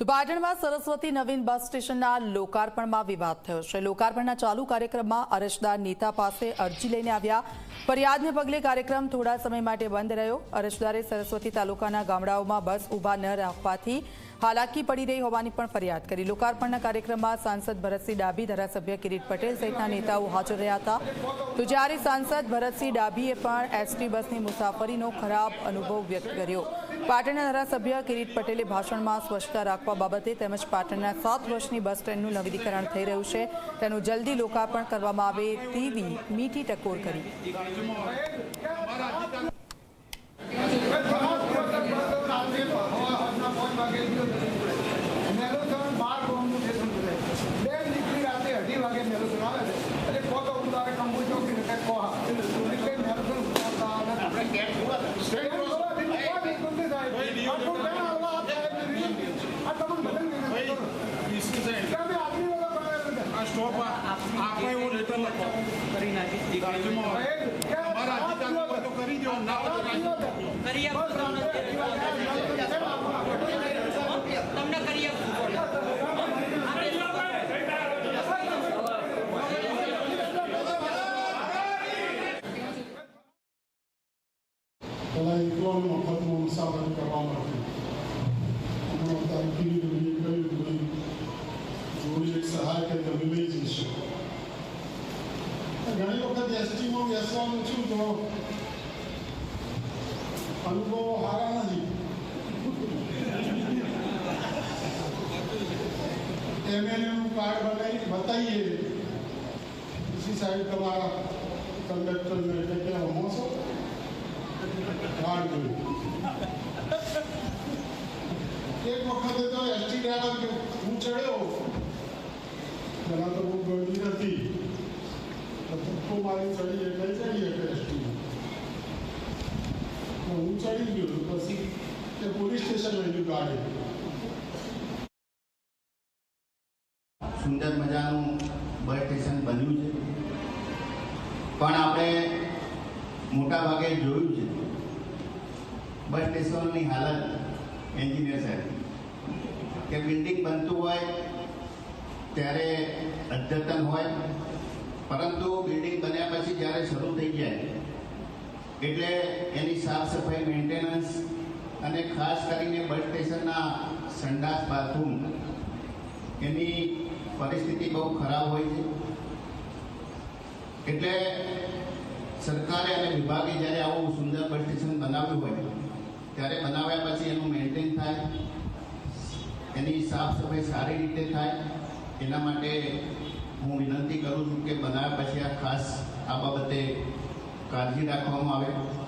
તો પાટણમાં સરસ્વતી નવીન બસ સ્ટેશનના લોકાર્પણમાં વિવાદ થયો છે. લોકાર્પણના ચાલુ કાર્યક્રમમાં અરજદાર નેતા પાસે અરજી લઈને આવ્યા. ફરિયાદને પગલે કાર્યક્રમ થોડા સમય માટે બંધ રહ્યો. અરજદારે સરસ્વતી તાલુકાના ગામડાઓમાં બસ ઊભા ન રાખવાથી હાલાકી પડી રહી હોવાની પણ ફરિયાદ કરી. લોકાર્પણના કાર્યક્રમમાં સાંસદ ભરતસિંહ ડાભી, ધારાસભ્ય કિરીટ પટેલ સહિતના નેતાઓ હાજર રહ્યા હતા. તો જ્યારે સાંસદ ભરતસિંહ ડાભીએ પણ એસટી બસની મુસાફરીનો ખરાબ અનુભવ વ્યક્ત કર્યો. પાટણના ધારાસભ્ય કિરીટ પટેલે ભાષણમાં સ્વચ્છતા રાખવા બાબતે તેમજ પાટણના સાત વર્ષની બસ સ્ટેન્ડનું નવીનીકરણ થઈ રહ્યું છે. તેનું જલ્દી લોકાર્પણ કરવામાં આવે તેવી મીઠી ટકોર કરી. આપણે એવું લેટર લખો કરી નાખી અમારા અધિકારીઓ તો કરી દો ના. કરી તમને કરી આપું પેલા મફતમાં મુસાફરી કરવા માટે ઘણી વખત એસટીમાં બેસવાનું છું તો અનુભવો સારા નથી. એમએનએનું કાર્ડ બનાવી બતાવીએ. પછી સાહેબ તમારા કંડક્ટરને એટલે કે એક વખતે તો એસટી ડ્રાઈવર હું ચડ્યો. પેલા તો બહુ ગરમી નથી તો ધક્કો મારી ચડી એટલે ચડી એટલે એસટી હું ચડી પછી તે પોલીસ સ્ટેશન લઈ ગાડી સુંદર મજાનું બસ સ્ટેશન બન્યું છે. પણ આપણે મોટા ભાગે જોયું છે. બસ સ્ટેશનોની હાલત એન્જિનિયર સાહેબ. કે બિલ્ડિંગ બનતું હોય, ત્યારે અદ્યતન હોય, પરંતુ બિલ્ડિંગ બન્યા પછી જ્યારે શરૂ થઈ જાય એટલે એની સાફ સફાઈ મેન્ટેનન્સ અને ખાસ કરીને બસ સ્ટેશનના સંડાસ બાથરૂમ એની પરિસ્થિતિ બહુ ખરાબ હોય છે. એટલે સરકારે અને વિભાગે જ્યારે આવું સુંદર બસ સ્ટેશન બનાવ્યું હોય, ત્યારે બનાવ્યા પછી એનું મેન્ટેન થાય, એની સાફ સફાઈ સારી રીતે થાય, એના માટે હું વિનંતી કરું છું કે બનાવ્યા પછી આ ખાસ આ બાબતે કાળજી રાખવામાં આવે.